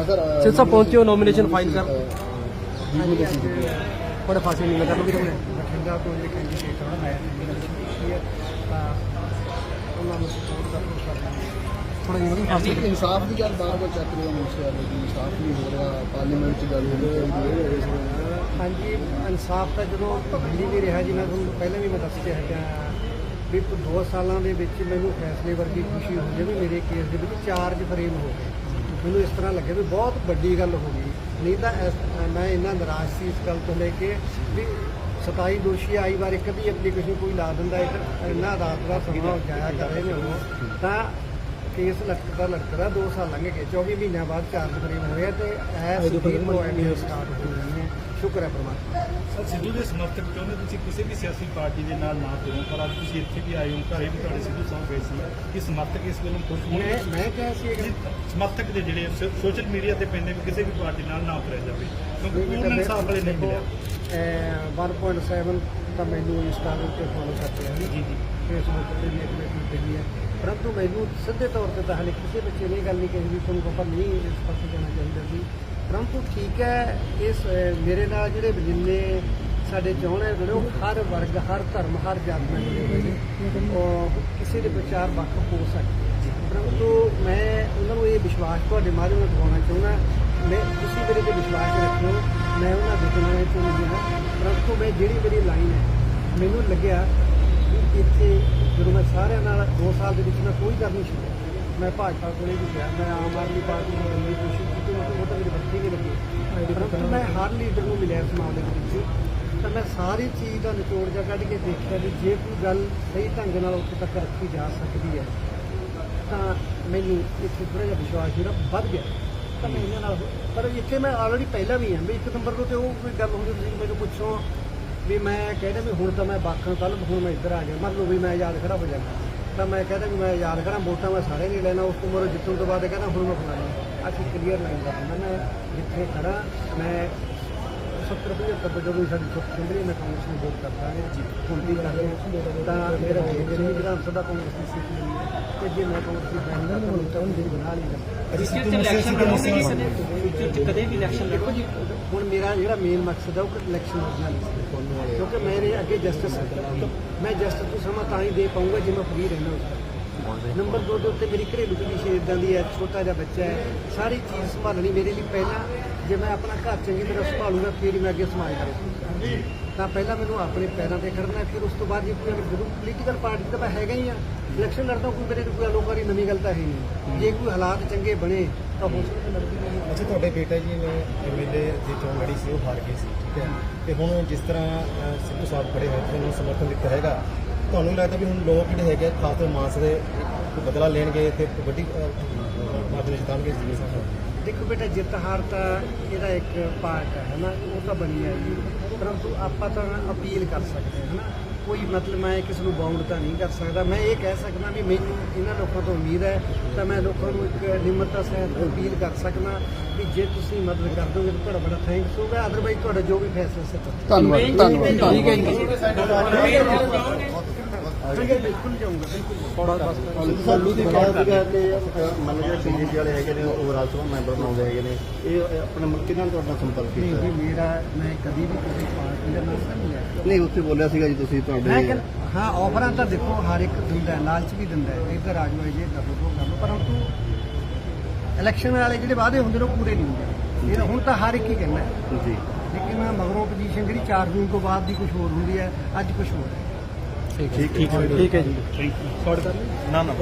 ਹਾਂ ਸਰ ਅ, ਸਿਰ ਸਾਹਿਬ ਪਹੁੰਚੇ ਹੋ ਨੋਮੀਨੇਸ਼ਨ ਫਾਈਲ ਕਰ। ਜੀ। ਬੜੇ ਫਾਸੀ ਨਹੀਂ ਲਗਾ ਲੋਗੇ ਬਠਿੰਡਾ ਤੋਂ ਜਿਹੜੇ ਕੈਂਡੀਡੇਟ ਹਨ ਮੈਂ ਹੈ। ਉਹਨਾਂ ਨੂੰ ਸਪੋਰਟ ਕਰਨੀ ਥੋੜਾ ਜਿਹਾ ਫਾਸੀ ਇਨਸਾਫ ਦੀ ਗੱਲ ਬਾਰ ਬਾਰ ਚੱਕ ਰਿਹਾ ਕਿ ਇਨਸਾਫ ਨਹੀਂ ਹੋ ਰਿਹਾ ਪਾਰਲੀਮੈਂਟ 'ਚ ਗੱਲ ਹੋਣੀ ਹੈ ਇਸ ਵੇਲੇ ਹਾਂਜੀ ਇਨਸਾਫ ਤਾਂ ਜਦੋਂ ਮਿਲੀ ਨਹੀਂ ਰਿਹਾ ਜੀ ਮੈਂ ਤੁਹਾਨੂੰ ਪਹਿਲਾਂ ਵੀ ਮੈਂ ਦੱਸ ਕੇ ਹਟਿਆ ਵੀ ਦੋ ਸਾਲਾਂ ਦੇ ਵਿੱਚ ਮੈਨੂੰ ਫੈਸਲੇ ਵਰਗੀ ਖੁਸ਼ੀ ਹੋਈ ਹੈ ਵੀ ਮੇਰੇ ਕੇਸ ਦੇ ਵਿੱਚ ਚਾਰਜ ਫਰੇਮ ਹੋ ਗਏ। ਮੈਨੂੰ ਇਸ ਤਰ੍ਹਾਂ ਲੱਗਿਆ ਵੀ ਬਹੁਤ ਵੱਡੀ ਗੱਲ ਹੋ ਗਈ। ਨਹੀਂ ਤਾਂ ਇਸ- ਮੈਂ ਇੰਨਾ ਨਿਰਾਸ਼ ਸੀ ਇਸ ਗੱਲ ਤੋਂ ਲੈ ਕੇ ਵੀ 27 ਦੋਸ਼ੀ ਆਈ ਵਾਰ ਇੱਕ ਵੀ ਐਪਲੀਕੇਸ਼ਨ ਕੋਈ ਲਾ ਦਿੰਦਾ ਇੱਕ ਇੰਨਾ ਰਾਤ ਦਾ ਸਮਾਂ ਜਾਇਆ ਕਰ ਰਹੇ ਨੇ ਉਹ। ਤਾਂ ਕੇਸ ਲਟਕਦਾ ਲਟਕਦਾ 2 ਸਾਲ ਲੰਘ ਗਏ 24 ਮਹੀਨਿਆਂ ਬਾਅਦ ਚਾਰਜ ਫਰੇਮ ਹੋਇਆ ਤੇ ਐਸ ਦੀ ਪੁਆਇੰਟ ਸਟਾਰਟ ਹੋ ਗਈ ਹੈ ਸ਼ੁਕਰ ਹੈ ਪਰਮਾਤਮਾ ਸਰ ਸਿੱਧੂ ਦੇ ਸਮਰਥਕ ਚਾਹੁੰਦੇ ਤੁਸੀਂ ਕਿਸੇ ਵੀ ਸਿਆਸੀ ਪਾਰਟੀ ਦੇ ਨਾਲ ਨਾ ਤੁਰੋ ਪਰ ਅੱਜ ਤੁਸੀਂ ਇੱਥੇ ਵੀ ਆਏ ਹੋ ਘਰੇ ਵੀ ਤੁਹਾਡੇ ਸਿੱਧੂ ਸਾਹਿਬ ਗਏ ਸੀ ਕਿ ਸਮਰਥਕ ਇਸ ਵੱਲੋਂ ਖੁਸ਼ ਮੈਂ ਹੋਣ? ਮੈਂ ਕਿਹਾ ਸੀ ਗੱਲ ਸਮਰਥਕ ਦੇ ਜਿਹੜੇ ਸੋਸ਼ਲ ਮੀਡੀਆ ਤੇ ਪੈਂਦੇ ਵੀ ਕਿਸੇ ਵੀ ਪਾਰਟੀ ਨਾਲ ਨਾ ਤੁਰਿਆ ਜਾਵੇ ਕਿਉਂਕਿ ਪੂਰਨ ਇਨਸਾਫ ਵਾਲੇ ਨਹੀਂ ਮਿਲਿਆ। ਅਹ 1.7 ਤਾਂ ਮੈਨੂੰ ਇੰਸਟਾਗ੍ਰਾਮ ਤੇ ਫੋਲੋ ਕਰਦੇ ਹਨ ਜੀ ਜੀ। ਫੇਸਬੁੱਕ ਤੇ ਵੀ ਐਕਟਿਵਿਟੀ ਪਈ ਹੈ ਪਰੰਤੂ ਮੈਨੂੰ ਸਿੱਧੇ ਤੌਰ ਤੇ ਤਾਂ ਹਲੇ ਕਿਸੇ ਬੱਚੇ ਨੇ ਗੱਲ ਨਹੀਂ ਕਹੀ ਵੀ ਤੁਹਾਨੂੰ ਪਾਪਾ ਨਹੀਂ ਇਸ ਪਾਸੇ ਜਾਣਾ ਚਾਹੀਦਾ ਸੀ। ਪਰੰਤੂ ਠੀਕ ਹੈ, ਇਸ ਮੇਰੇ ਨਾਲ ਜਿਹੜੇ ਜਿੰਨੇ ਸਾਡੇ ਚਾਹਣੇ ਜਿਹੜੇ, ਉਹ ਹਰ ਵਰਗ, ਹਰ ਧਰਮ, ਹਰ ਜਾਤ ਨਾਲ ਜੁੜੇ ਹੋਏ ਨੇ। ਉਹ ਕਿਸੇ ਦੇ ਵਿਚਾਰ ਵੱਖ ਹੋ ਸਕਦੇ ਪਰੰਤੂ ਮੈਂ ਉਹਨਾਂ ਨੂੰ ਇਹ ਵਿਸ਼ਵਾਸ ਤੁਹਾਡੇ ਮਾਧਿਅਮ ਨਾਲ ਦਿਵਾਉਣਾ ਚਾਹੁੰਦਾ ਮੈਂ, ਤੁਸੀਂ ਮੇਰੇ ਤੇ ਵਿਸ਼ਵਾਸ ਰੱਖਿਓ, ਮੈਂ ਉਹਨਾਂ ਦੇ ਚੁਣਾਵੇਂ ਚੋਂ ਨਹੀਂ ਹਾਂ। ਪਰੰਤੂ ਮੈਂ ਜਿਹੜੀ ਮੇਰੀ ਲਾਈਨ ਹੈ, ਮੈਨੂੰ ਲੱਗਿਆ ਕਿ ਇੱਥੇ ਜਦੋਂ ਮੈਂ ਸਾਰਿਆਂ ਨਾਲ 2 ਸਾਲ ਦੇ ਵਿੱਚ ਮੈਂ ਕੋਈ ਗੱਲ ਨਹੀਂ ਛੱਡਿਆ। ਮੈਂ ਭਾਜਪਾ ਕੋਲੇ ਵੀ ਗਿਆ, ਮੈਂ ਆਮ ਆਦਮੀ ਪਾਰਟੀ ਨੂੰ ਮਿਲਣ ਦੀ ਕੋਸ਼ਿਸ਼ ਕੀਤੀ ਮਤਲਬ ਉਹ ਤਾਂ ਮੇਰੀ ਬੱਚੀ ਨਹੀਂ ਲੱਗੀ। ਪਰੰਤੂ ਮੈਂ ਹਰ ਲੀਡਰ ਨੂੰ ਮਿਲਿਆ ਸਮਾਜ ਦੇ ਵਿੱਚ। ਤਾਂ ਮੈਂ ਸਾਰੀ ਚੀਜ਼ ਦਾ ਨਿਚੋੜ ਜਾ ਕੱਢ ਕੇ ਦੇਖਿਆ ਵੀ ਜੇ ਕੋਈ ਗੱਲ ਸਹੀ ਢੰਗ ਨਾਲ ਉੱਥੇ ਤੱਕ ਰੱਖੀ ਜਾ ਸਕਦੀ ਹੈ, ਤਾਂ ਮੈਨੂੰ ਇੱਥੇ ਥੋੜਾ ਜਿਹਾ ਵਿਸ਼ਵਾਸ ਜਿਹੜਾ ਵੱਧ ਗਿਆ। ਤਾਂ ਮੈਂ ਇਹਨਾਂ ਨਾਲ ਪਰ ਇੱਥੇ ਮੈਂ ਆਲਰੇਡੀ ਪਹਿਲਾਂ ਵੀ ਹਾਂ ਵੀ ਇੱਕ ਨੰਬਰ ਤੋਂ ਤੇ ਉਹ ਕੋਈ ਗੱਲ ਹੁੰਦੀ ਤੁਸੀਂ ਮੈਨੂੰ ਪੁੱਛੋ ਵੀ ਮੈਂ ਕਹਿੰਦਾ ਵੀ ਹੁਣ ਤਾਂ ਮੈਂ ਬਾਕਾਂ ਕੱਲ ਹੁਣ ਮੈਂ ਇੱਧਰ ਆ ਗਿਆ, ਮੰਨ ਲਓ ਵੀ ਮੈਂ ਯਾਦ ਖੜਾ ਹੋ ਜਾਂਦਾ। ਤਾਂ ਮੈਂ ਕਹਿੰਦਾ ਵੀ ਮੈਂ ਯਾਦ ਕਰਾਂ, ਵੋਟਾਂ ਮੈਂ ਸਾਰੇ ਨਹੀਂ ਲੈਣਾ, ਉਸ ਤੋਂ ਮਰੋ ਜਿੱਤਣ ਤੋਂ ਬਾਅਦ ਕਹਿੰਦਾ ਹੁਣ ਮੈਂ ਫਲਾਣਾ ਅਸੀਂ ਕਲੀਅਰ ਲਾਈਨ ਦਾ ਹੁੰਦਾ ਮੈਂ ਜਿੱਥੇ ਖੜਾ ਮੈਂ 70 75 ਜਦੋਂ ਸਾਡੀ ਚੁੱਪ ਚੰਦਰੀ ਕਾਂਗਰਸ ਨੂੰ ਵੋਟ ਕਰਦਾ ਹਾਂ ਜੀ। ਹੁਣ ਵੀ ਕਰ ਰਿਹਾ ਤਾਂ ਮੇਰਾ ਜਿਹੜੀ ਵਿਧਾਨ ਸਭਾ ਕਾਂਗਰਸ ਦੀ ਸੀਟ ਮਿਲੀ ਹੈ ਤੇ ਜੇ ਮੈਂ ਕਾਂਗਰਸ ਦੀ ਬੈਨਰ ਨੂੰ ਤਾਂ ਉਹਦੀ ਬਣਾ ਲਈ ਕਦੇ ਵੀ ਇਲੈਕਸ਼ਨ ਦੇਖੋ ਜੀ ਹੁਣ ਮੇਰਾ ਜਿਹੜਾ ਮੇਨ ਮਕਸਦ ਹੈ ਉਹ ਇਲੈਕਸ਼ਨ ਲੜਨਾ ਕਿਉਂਕਿ ਮੇਰੇ ਅੱਗੇ ਜਸਟਿਸ ਹੈ ਮੈਂ ਜਸਟਿਸ ਨੂੰ ਸਮਾਂ ਤਾਂ ਹੀ ਦੇ ਪਾਉਂਗਾ ਜੇ ਮੈਂ ਫ੍ਰੀ ਰਹਿਣਾ ਉਸ ਨੰਬਰ 2 ਦੇ ਉੱਤੇ ਮੇਰੀ ਘਰੇਲੂ ਕੰਡੀਸ਼ਨ ਇਦਾਂ ਦੀ ਹੈ ਛੋਟਾ ਜਿਹਾ ਬੱਚਾ ਹੈ। ਸਾਰੀ ਚੀਜ਼ ਸੰਭਾਲਣੀ ਮੇਰੇ ਲਈ। ਪਹਿਲਾਂ ਜੇ ਮੈਂ ਆਪਣਾ ਘਰ ਚੰਗੀ ਤਰ੍ਹਾਂ ਸੰਭਾਲੂਗਾ ਫਿਰ ਹੀ ਮੈਂ ਅੱਗੇ ਸਮਾਜ ਕਰਾਂ। ਤਾਂ ਪਹਿਲਾਂ ਮੈਨੂੰ ਆਪਣੇ ਪੈਰਾਂ ਤੇ ਖੜਨਾ ਫਿਰ ਉਸ ਤੋਂ ਬਾਅਦ ਜੇ ਕੋਈ ਜਦੋਂ ਪੋਲੀਟੀਕਲ ਪਾਰਟੀ ਤਾਂ ਮੈਂ ਹੈਗਾ ਹੀ ਆ ਇਲੈਕਸ਼ਨ ਲੜਦਾ ਕੋਈ ਮੇਰੇ ਕੋਈ ਲੋਕਾਂ ਦੀ ਨਵੀਂ ਗੱਲ ਤਾਂ ਹੈ ਨਹੀਂ। ਜੇ ਕੋਈ ਹਾਲਾਤ ਚੰਗੇ ਬਣੇ ਤਾਂ ਹੋ ਸਕਦਾ ਲੜਦੀ ਨਹੀਂ ਅੱਛਾ ਤੁਹਾਡੇ ਬੇਟਾ ਜੀ ਨੇ ਐਮਐਲਏ ਦੀ ਚੋਣ ਲੜੀ ਸੀ ਉਹ ਹਾਰ ਗਏ ਸੀ ਠੀਕ ਹੈ। ਤੇ ਹੁਣ ਜਿਸ ਤਰ੍ਹਾਂ ਸਿੱਧੂ ਸਾਹਿਬ ਖੜੇ ਹੋਏ ਤੁਹਾਨੂੰ ਸਮਰਥਨ ਦਿੱਤਾ ਹੈਗਾ ਤੁਹਾਨੂੰ ਲੱਗਦਾ ਵੀ ਹੁਣ ਲੋਕ ਜਿਹੜੇ ਹੈਗੇ ਖਾਸ ਤੌਰ ਮਾਸ ਦੇ ਬਦਲਾ ਲੈਣਗੇ ਤੇ ਵੱਡੀ ਮਾਤਰਾ ਜਿਤਾਣਗੇ ਜੀ ਸਾਹਿਬ ਦੇਖੋ ਬੇਟਾ ਜਿੱਤ ਹਾਰ ਤਾਂ ਇਹਦਾ ਇੱਕ ਪਾਰਟ ਹੈ ਹਨਾ? ਉਹ ਤਾਂ ਬਣੀ ਹੈ ਜੀ। ਪਰੰਤੂ ਆਪਾਂ ਤਾਂ ਅਪੀਲ ਕਰ ਸਕਦੇ ਹਾਂ ਹਨਾ? ਕੋਈ ਮਤਲਬ ਮੈਂ ਕਿਸੇ ਨੂੰ ਬਾਉਂਡ ਤਾਂ ਨਹੀਂ ਕਰ ਸਕਦਾ। ਮੈਂ ਇਹ ਕਹਿ ਸਕਦਾ ਵੀ ਮੈਨੂੰ ਇਹਨਾਂ ਲੋਕਾਂ ਤੋਂ ਉਮੀਦ ਹੈ ਤਾਂ ਮੈਂ ਲੋਕਾਂ ਨੂੰ ਇੱਕ ਨਿਮਰਤਾ ਸਹਿਤ ਅਪੀਲ ਕਰ ਸਕਦਾ ਵੀ ਜੇ ਤੁਸੀਂ ਮਦਦ ਕਰ ਦੋਗੇ ਤਾਂ ਤੁਹਾਡਾ ਬੜਾ ਥੈਂਕਸ ਹੋਗਾ ਅਦਰਵਾਈਜ਼ ਤੁਹਾਡਾ ਜੋ ਵੀ ਫੈਸਲਾ ਸੇ ਧੰਨਵਾਦ ਧੰਨਵਾਦ ਠੀਕ ਹੈ ਜੀ ਠੀਕ ਹੈ ਬਿਲਕੁਲ ਜਾਊਂਗਾ ਬਿਲਕੁਲ ਥੋੜਾ ਬਸ ਸੱਲੂ ਦੀ ਬਾਤ ਸੀਗਾ ਕਿ ਅ, ਮੰਨ ਲਓ ਜਿਹੜੇ ਬੀਜੇਪੀ ਵਾਲੇ ਹੈਗੇ ਨੇ ਓਵਰਆਲ ਸਭਾ ਮੈਂਬਰ ਬਣਾਉਂਦੇ ਹੈਗੇ ਨੇ। ਇਹ ਅ, ਆਪਣੇ ਮੁਲਕ ਨਾਲ ਤੁਹਾਡਾ ਸੰਪਰਕ ਨਹੀਂ ਕੀਤਾ ਜੀ ਮੇਰਾ ਮੈਂ ਕਦੀ ਵੀ ਕਿਸੇ ਪਾਰਟੀ ਦਾ ਨਾਮ ਨਹੀਂ ਲਿਆ। ਨਹੀਂ ਉੱਥੇ ਬੋਲਿਆ ਸੀਗਾ ਜੀ ਤੁਸੀਂ ਮੈਂ ਤੁਹਾਡੇ ਕਹਿੰਦਾ ਹਾਂ ਆਫਰਾਂ ਤਾਂ ਦੇਖੋ ਹਰ ਇੱਕ ਦਿੰਦਾ ਹੈ ਲਾਲਚ ਵੀ ਦਿੰਦਾ ਹੈ। ਇੱਧਰ ਆ ਜਾਓ ਜੇ ਕਰ ਲਓ ਕਰ ਲਓ ਪਰੰਤੂ ਇਲੈਕਸ਼ਨ ਵਾਲੇ ਜਿਹੜੇ ਵਾਅਦੇ ਹੁੰਦੇ ਨੇ ਉਹ ਪੂਰੇ ਨਹੀਂ ਹੁੰਦੇ। ਇਹ ਹੁਣ ਤਾਂ ਹਰ ਇੱਕ ਹੀ ਕਹਿੰਦਾ ਹੈ। ਜੀ। ਲੇਕਿਨ ਮਗਰੋਂ ਪੋਜੀਸ਼ਨ ਜਿਹੜੀ 4 ਜੂਨ ਤੋਂ ਬਾਅਦ ਦੀ ਕੁਝ ਹੋਰ ਹੁੰਦੀ ਹੈ ਅੱਜ ਕੁਝ ਹੋਰ ਹੈ। ਠੀਕ ਠੀਕ ਹੈ। ਜੀ। ਥੈਂਕ ਯੂ ਸ਼ਾਰਟ ਕਰ ਨਾ ਨਾ।